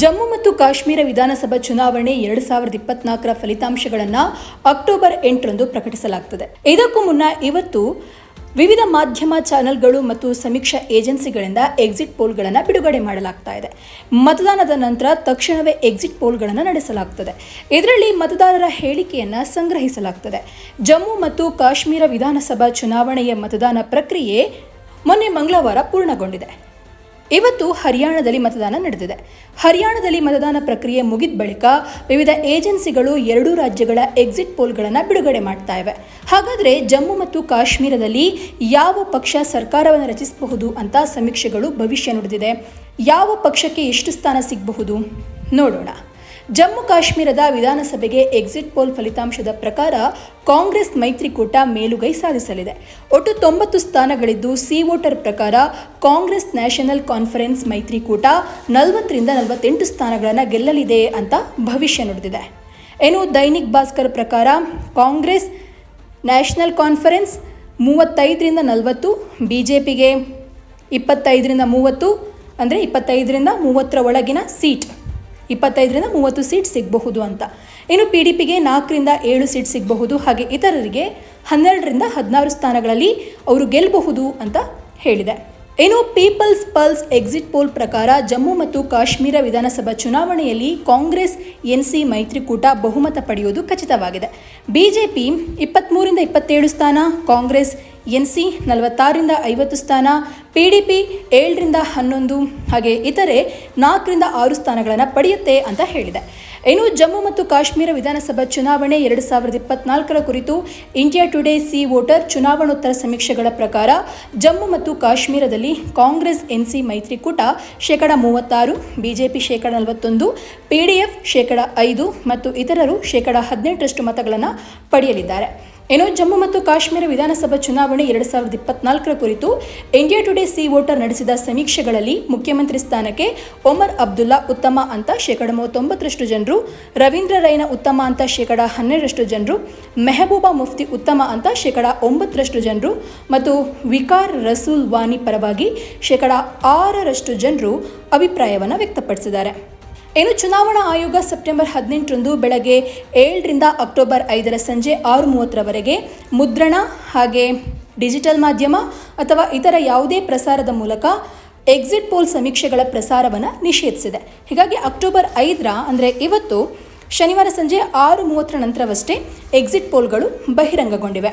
ಜಮ್ಮು ಮತ್ತು ಕಾಶ್ಮೀರ ವಿಧಾನಸಭಾ ಚುನಾವಣೆ ಎರಡು ಸಾವಿರದ ಇಪ್ಪತ್ನಾಲ್ಕರ ಫಲಿತಾಂಶಗಳನ್ನು ಅಕ್ಟೋಬರ್ ಎಂಟರಂದು ಪ್ರಕಟಿಸಲಾಗುತ್ತದೆ ಇದಕ್ಕೂ ಮುನ್ನ ಇವತ್ತು ವಿವಿಧ ಮಾಧ್ಯಮ ಚಾನೆಲ್ಗಳು ಮತ್ತು ಸಮೀಕ್ಷಾ ಏಜೆನ್ಸಿಗಳಿಂದ ಎಕ್ಸಿಟ್ ಪೋಲ್ಗಳನ್ನು ಬಿಡುಗಡೆ ಮಾಡಲಾಗ್ತಾ ಇದೆ. ಮತದಾನದ ನಂತರ ತಕ್ಷಣವೇ ಎಕ್ಸಿಟ್ ಪೋಲ್ಗಳನ್ನು ನಡೆಸಲಾಗುತ್ತದೆ ಇದರಲ್ಲಿ ಮತದಾರರ ಹೇಳಿಕೆಯನ್ನು ಸಂಗ್ರಹಿಸಲಾಗುತ್ತದೆ ಜಮ್ಮು ಮತ್ತು ಕಾಶ್ಮೀರ ವಿಧಾನಸಭಾ ಚುನಾವಣೆಯ ಮತದಾನ ಪ್ರಕ್ರಿಯೆ ಮೊನ್ನೆ ಮಂಗಳವಾರ ಪೂರ್ಣಗೊಂಡಿದೆ. ಇವತ್ತು ಹರಿಯಾಣದಲ್ಲಿ ಮತದಾನ ನಡೆದಿದೆ. ಹರಿಯಾಣದಲ್ಲಿ ಮತದಾನ ಪ್ರಕ್ರಿಯೆ ಮುಗಿದ ಬಳಿಕ ವಿವಿಧ ಏಜೆನ್ಸಿಗಳು ಎರಡೂ ರಾಜ್ಯಗಳ ಎಕ್ಸಿಟ್ ಪೋಲ್ಗಳನ್ನು ಬಿಡುಗಡೆ ಮಾಡ್ತಾ ಇವೆ. ಹಾಗಾದರೆ ಜಮ್ಮು ಮತ್ತು ಕಾಶ್ಮೀರದಲ್ಲಿ ಯಾವ ಪಕ್ಷ ಸರ್ಕಾರವನ್ನು ರಚಿಸಬಹುದು ಅಂತ ಸಮೀಕ್ಷೆಗಳು ಭವಿಷ್ಯ ನುಡಿದಿದೆ. ಯಾವ ಪಕ್ಷಕ್ಕೆ ಎಷ್ಟು ಸ್ಥಾನ ಸಿಗಬಹುದು? ನೋಡೋಣ. ಜಮ್ಮು ಕಾಶ್ಮೀರದ ವಿಧಾನಸಭೆಗೆ ಎಕ್ಸಿಟ್ ಪೋಲ್ ಫಲಿತಾಂಶದ ಪ್ರಕಾರ ಕಾಂಗ್ರೆಸ್ ಮೈತ್ರಿಕೂಟ ಮೇಲುಗೈ ಸಾಧಿಸಲಿದೆ. ಒಟ್ಟು ತೊಂಬತ್ತು ಸ್ಥಾನಗಳಿದ್ದು ಸಿ ವೋಟರ್ ಪ್ರಕಾರ ಕಾಂಗ್ರೆಸ್ ನ್ಯಾಷನಲ್ ಕಾನ್ಫರೆನ್ಸ್ ಮೈತ್ರಿಕೂಟ ನಲವತ್ತರಿಂದ ನಲವತ್ತೆಂಟು ಸ್ಥಾನಗಳನ್ನು ಗೆಲ್ಲಲಿದೆ ಅಂತ ಭವಿಷ್ಯ ನುಡಿದಿದೆ. ಏನು ದೈನಿಕ್ ಭಾಸ್ಕರ್ ಪ್ರಕಾರ ಕಾಂಗ್ರೆಸ್ ನ್ಯಾಷನಲ್ ಕಾನ್ಫರೆನ್ಸ್ ಮೂವತ್ತೈದರಿಂದ ನಲವತ್ತು ಬಿ ಜೆ ಪಿಗೆ ಇಪ್ಪತ್ತೈದರಿಂದ ಮೂವತ್ತು, ಅಂದರೆ ಇಪ್ಪತ್ತೈದರಿಂದ ಮೂವತ್ತರ ಒಳಗಿನ ಸೀಟ್. ಇಪ್ಪತ್ತೈದರಿಂದ ಮೂವತ್ತು ಸೀಟ್ ಸಿಗಬಹುದು ಅಂತ. ಇನ್ನು ಪಿ ಡಿ ಪಿಗೆ ನಾಲ್ಕರಿಂದ ಏಳು ಸೀಟ್ ಸಿಗಬಹುದು. ಹಾಗೆ ಇತರರಿಗೆ ಹನ್ನೆರಡರಿಂದ ಹದಿನಾರು ಸ್ಥಾನಗಳಲ್ಲಿ ಅವರು ಗೆಲ್ಲಬಹುದು ಅಂತ ಹೇಳಿದೆ. ಇನ್ನು ಪೀಪಲ್ಸ್ ಪಲ್ಸ್ ಎಕ್ಸಿಟ್ ಪೋಲ್ ಪ್ರಕಾರ ಜಮ್ಮು ಮತ್ತು ಕಾಶ್ಮೀರ ವಿಧಾನಸಭಾ ಚುನಾವಣೆಯಲ್ಲಿ ಕಾಂಗ್ರೆಸ್ ಎನ್ಸಿ ಮೈತ್ರಿಕೂಟ ಬಹುಮತ ಪಡೆಯುವುದು ಖಚಿತವಾಗಿದೆ. ಬಿಜೆಪಿ ಇಪ್ಪತ್ತ್ಮೂರಿಂದ ಇಪ್ಪತ್ತೇಳು ಸ್ಥಾನ, ಕಾಂಗ್ರೆಸ್ ಎನ್ಸಿ ನಲವತ್ತಾರರಿಂದ ಐವತ್ತು ಸ್ಥಾನ, ಪಿ ಡಿ ಪಿ ಏಳರಿಂದ ಹನ್ನೊಂದು, ಹಾಗೆ ಇತರೆ ನಾಲ್ಕರಿಂದ ಆರು ಸ್ಥಾನಗಳನ್ನು ಪಡೆಯುತ್ತೆ ಅಂತ ಹೇಳಿದೆ. ಇನ್ನು ಜಮ್ಮು ಮತ್ತು ಕಾಶ್ಮೀರ ವಿಧಾನಸಭಾ ಚುನಾವಣೆ ಎರಡು ಸಾವಿರದ ಇಪ್ಪತ್ನಾಲ್ಕರ ಕುರಿತು ಇಂಡಿಯಾ ಟುಡೇ ಸಿ ವೋಟರ್ ಚುನಾವಣೋತ್ತರ ಸಮೀಕ್ಷೆಗಳ ಪ್ರಕಾರ ಜಮ್ಮು ಮತ್ತು ಕಾಶ್ಮೀರದಲ್ಲಿ ಕಾಂಗ್ರೆಸ್ ಎನ್ಸಿ ಮೈತ್ರಿಕೂಟ ಶೇಕಡ ಮೂವತ್ತಾರು, ಬಿಜೆಪಿ ಶೇಕಡ ನಲವತ್ತೊಂದು ಪಿಡಿಎಫ್ ಶೇಕಡ ಐದು ಮತ್ತು ಇತರರು ಶೇಕಡ ಹದಿನೆಂಟರಷ್ಟು ಮತಗಳನ್ನು ಪಡೆಯಲಿದ್ದಾರೆ. ಇನ್ನು ಜಮ್ಮು ಮತ್ತು ಕಾಶ್ಮೀರ ವಿಧಾನಸಭಾ ಚುನಾವಣೆ ಎರಡು ಸಾವಿರದ ಇಪ್ಪತ್ನಾಲ್ಕರ ಕುರಿತು ಇಂಡಿಯಾ ಟುಡೇ ಸಿ ವೋಟರ್ ನಡೆಸಿದ ಸಮೀಕ್ಷೆಗಳಲ್ಲಿ ಮುಖ್ಯಮಂತ್ರಿ ಸ್ಥಾನಕ್ಕೆ ಒಮರ್ ಅಬ್ದುಲ್ಲಾ ಉತ್ತಮ ಅಂತ ಶೇಕಡ ಮೂವತ್ತೊಂಬತ್ತರಷ್ಟು ಜನರು, ರವೀಂದ್ರ ರೈನ ಉತ್ತಮ ಅಂತ ಶೇಕಡ ಹನ್ನೆರಡರಷ್ಟು ಜನರು, ಮೆಹಬೂಬಾ ಮುಫ್ತಿ ಉತ್ತಮ ಅಂತ ಶೇಕಡ ಒಂಬತ್ತರಷ್ಟು ಜನರು ಮತ್ತು ವಿಕಾರ್ ರಸೂಲ್ ವಾನಿ ಪರವಾಗಿ ಶೇಕಡ ಆರರಷ್ಟು ಜನರು ಅಭಿಪ್ರಾಯವನ್ನು ವ್ಯಕ್ತಪಡಿಸಿದ್ದಾರೆ. ಇನ್ನು ಚುನಾವಣಾ ಆಯೋಗ ಸೆಪ್ಟೆಂಬರ್ ಹದಿನೆಂಟರಂದು ಬೆಳಗ್ಗೆ ಏಳರಿಂದ ಅಕ್ಟೋಬರ್ ಐದರ ಸಂಜೆ ಆರು ಮೂವತ್ತರವರೆಗೆ ಮುದ್ರಣ ಹಾಗೆ ಡಿಜಿಟಲ್ ಮಾಧ್ಯಮ ಅಥವಾ ಇತರ ಯಾವುದೇ ಪ್ರಸಾರದ ಮೂಲಕ ಎಕ್ಸಿಟ್ ಪೋಲ್ ಸಮೀಕ್ಷೆಗಳ ಪ್ರಸಾರವನ್ನು ನಿಷೇಧಿಸಿದೆ. ಹೀಗಾಗಿ ಅಕ್ಟೋಬರ್ ಐದರ ಅಂದರೆ ಇವತ್ತು ಶನಿವಾರ ಸಂಜೆ ಆರು ಮೂವತ್ತರ ನಂತರವಷ್ಟೇ ಎಕ್ಸಿಟ್ ಪೋಲ್ಗಳು ಬಹಿರಂಗಗೊಂಡಿವೆ.